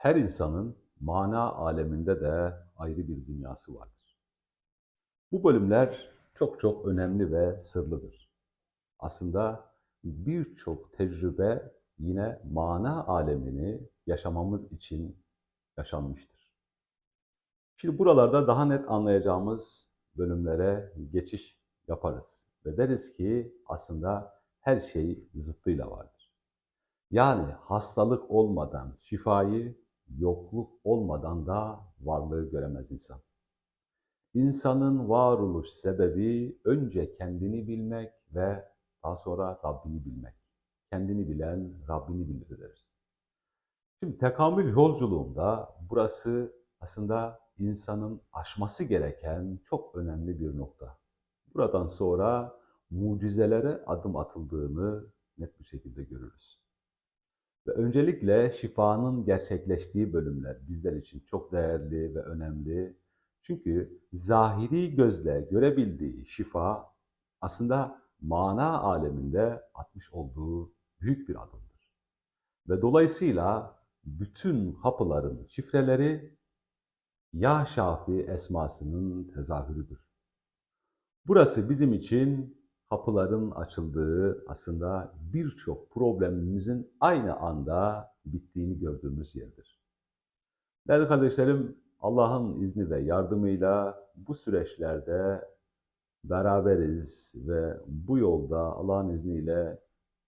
Her insanın mana aleminde de ayrı bir dünyası vardır. Bu bölümler çok çok önemli ve sırlıdır. Aslında birçok tecrübe yine mana alemini yaşamamız için yaşanmıştır. Şimdi buralarda daha net anlayacağımız bölümlere geçiş yaparız ve deriz ki aslında her şey zıttıyla vardır. Yani hastalık olmadan şifayı, yokluk olmadan da varlığı göremez insan. İnsanın varoluş sebebi önce kendini bilmek ve daha sonra Rabbini bilmek. Kendini bilen Rabbini bilir deriz. Şimdi tekamül yolculuğunda burası aslında insanın aşması gereken çok önemli bir nokta. Buradan sonra mucizelere adım atıldığını net bir şekilde görürüz. Ve öncelikle şifanın gerçekleştiği bölümler bizler için çok değerli ve önemli. Çünkü zahiri gözle görebildiği şifa aslında mana aleminde atmış olduğu büyük bir adımdır. Ve dolayısıyla bütün kapıların şifreleri Ya Şafi esmasının tezahürüdür. Burası bizim için kapıların açıldığı aslında birçok problemimizin aynı anda bittiğini gördüğümüz yerdir. Değerli kardeşlerim, Allah'ın izni ve yardımıyla bu süreçlerde beraberiz ve bu yolda Allah'ın izniyle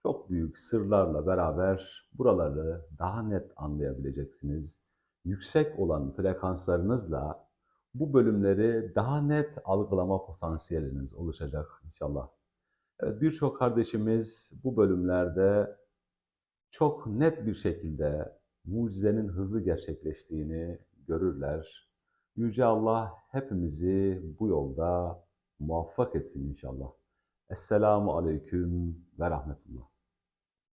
çok büyük sırlarla beraber buraları daha net anlayabileceksiniz. Yüksek olan frekanslarınızla bu bölümleri daha net algılama potansiyeliniz oluşacak inşallah. Evet, birçok kardeşimiz bu bölümlerde çok net bir şekilde mucizenin hızlı gerçekleştiğini görürler. Yüce Allah hepimizi bu yolda muvaffak etsin inşallah. Esselamu Aleyküm ve Rahmetullah.